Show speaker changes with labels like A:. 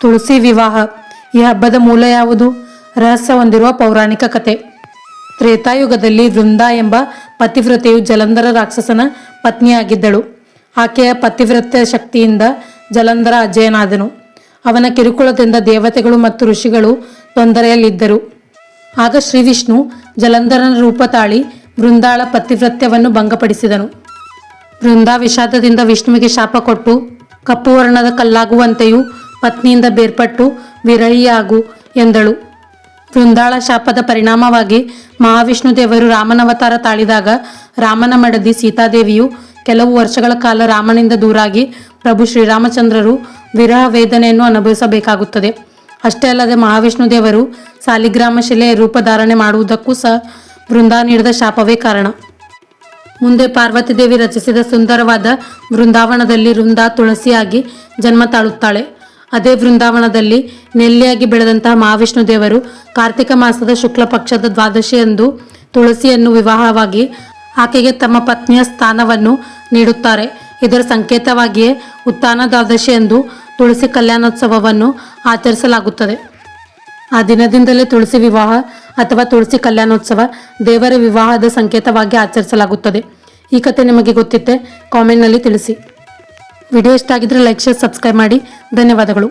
A: ತುಳಸಿ ವಿವಾಹ. ಈ ಹಬ್ಬದ ಮೂಲ ಯಾವುದು? ರಹಸ್ಯ ಹೊಂದಿರುವ ಪೌರಾಣಿಕ ಕತೆ. ತ್ರೇತಾಯುಗದಲ್ಲಿ ವೃಂದ ಎಂಬ ಪತಿವ್ರತೆಯು ಜಲಂಧರ ರಾಕ್ಷಸನ ಪತ್ನಿಯಾಗಿದ್ದಳು. ಆಕೆಯ ಪತಿವ್ರತ್ಯ ಶಕ್ತಿಯಿಂದ ಜಲಂಧರ ಅಜಯನಾದನು. ಅವನ ಕಿರುಕುಳದಿಂದ ದೇವತೆಗಳು ಮತ್ತು ಋಷಿಗಳು ತೊಂದರೆಯಲ್ಲಿದ್ದರು. ಆಗ ಶ್ರೀ ವಿಷ್ಣು ಜಲಂಧರನ ರೂಪ ತಾಳಿ ವೃಂದಾಳ ಪತಿವ್ರತ್ಯವನ್ನು ಭಂಗಪಡಿಸಿದನು. ವೃಂದಾ ವಿಷಾದದಿಂದ ವಿಷ್ಣುವಿಗೆ ಶಾಪ ಕೊಟ್ಟು ಕಪ್ಪು ವರ್ಣದ ಕಲ್ಲಾಗುವಂತೆಯೂ ಪತ್ನಿಯಿಂದ ಬೇರ್ಪಟ್ಟು ವಿರಹಿಯಾಗು ಎಂದಳು. ವೃಂದಾಳ ಶಾಪದ ಪರಿಣಾಮವಾಗಿ ಮಹಾವಿಷ್ಣು ದೇವರು ರಾಮನವತಾರ ತಾಳಿದಾಗ ರಾಮನ ಮಡದಿ ಸೀತಾದೇವಿಯು ಕೆಲವು ವರ್ಷಗಳ ಕಾಲ ರಾಮನಿಂದ ದೂರಾಗಿ ಪ್ರಭು ಶ್ರೀರಾಮಚಂದ್ರರು ವಿರಹ ವೇದನೆಯನ್ನು ಅನುಭವಿಸಬೇಕಾಗುತ್ತದೆ. ಅಷ್ಟೇ ಅಲ್ಲದೆ ಮಹಾವಿಷ್ಣು ದೇವರು ಸಾಲಿಗ್ರಾಮ ಶಿಲೆಯ ರೂಪಧಾರಣೆ ಮಾಡುವುದಕ್ಕೂ ಸಹ ವೃಂದಾ ನೀಡಿದ ಶಾಪವೇ ಕಾರಣ. ಮುಂದೆ ಪಾರ್ವತಿ ದೇವಿ ರಚಿಸಿದ ಸುಂದರವಾದ ವೃಂದಾವನದಲ್ಲಿ ವೃಂದಾ ತುಳಸಿಯಾಗಿ ಜನ್ಮ ತಾಳುತ್ತಾಳೆ. ಅದೇ ವೃಂದಾವನದಲ್ಲಿ ನೆಲ್ಲಿಯಾಗಿ ಬೆಳೆದಂತಹ ಮಹಾವಿಷ್ಣು ದೇವರು ಕಾರ್ತಿಕ ಮಾಸದ ಶುಕ್ಲ ಪಕ್ಷದ ದ್ವಾದಶಿಯಂದು ತುಳಸಿಯನ್ನು ವಿವಾಹವಾಗಿ ಆಕೆಗೆ ತಮ್ಮ ಪತ್ನಿಯ ಸ್ಥಾನವನ್ನು ನೀಡುತ್ತಾರೆ. ಇದರ ಸಂಕೇತವಾಗಿಯೇ ಉತ್ಥಾನ ದ್ವಾದಶಿಯಂದು ತುಳಸಿ ಕಲ್ಯಾಣೋತ್ಸವವನ್ನು ಆಚರಿಸಲಾಗುತ್ತದೆ. ಆ ದಿನದಿಂದಲೇ ತುಳಸಿ ವಿವಾಹ ಅಥವಾ ತುಳಸಿ ಕಲ್ಯಾಣೋತ್ಸವ ದೇವರ ವಿವಾಹದ ಸಂಕೇತವಾಗಿ ಆಚರಿಸಲಾಗುತ್ತದೆ. ಈ ಕತೆ ನಿಮಗೆ ಗೊತ್ತಿತ್ತೆ ಕಾಮೆಂಟ್ನಲ್ಲಿ ತಿಳಿಸಿ. ವಿಡಿಯೋ ಇಷ್ಟ ಆಗಿದ್ರೆ ಲೈಕ್ ಶೇರ್ ಸಬ್ಸ್ಕ್ರೈಬ್ ಮಾಡಿ. ಧನ್ಯವಾದಗಳು.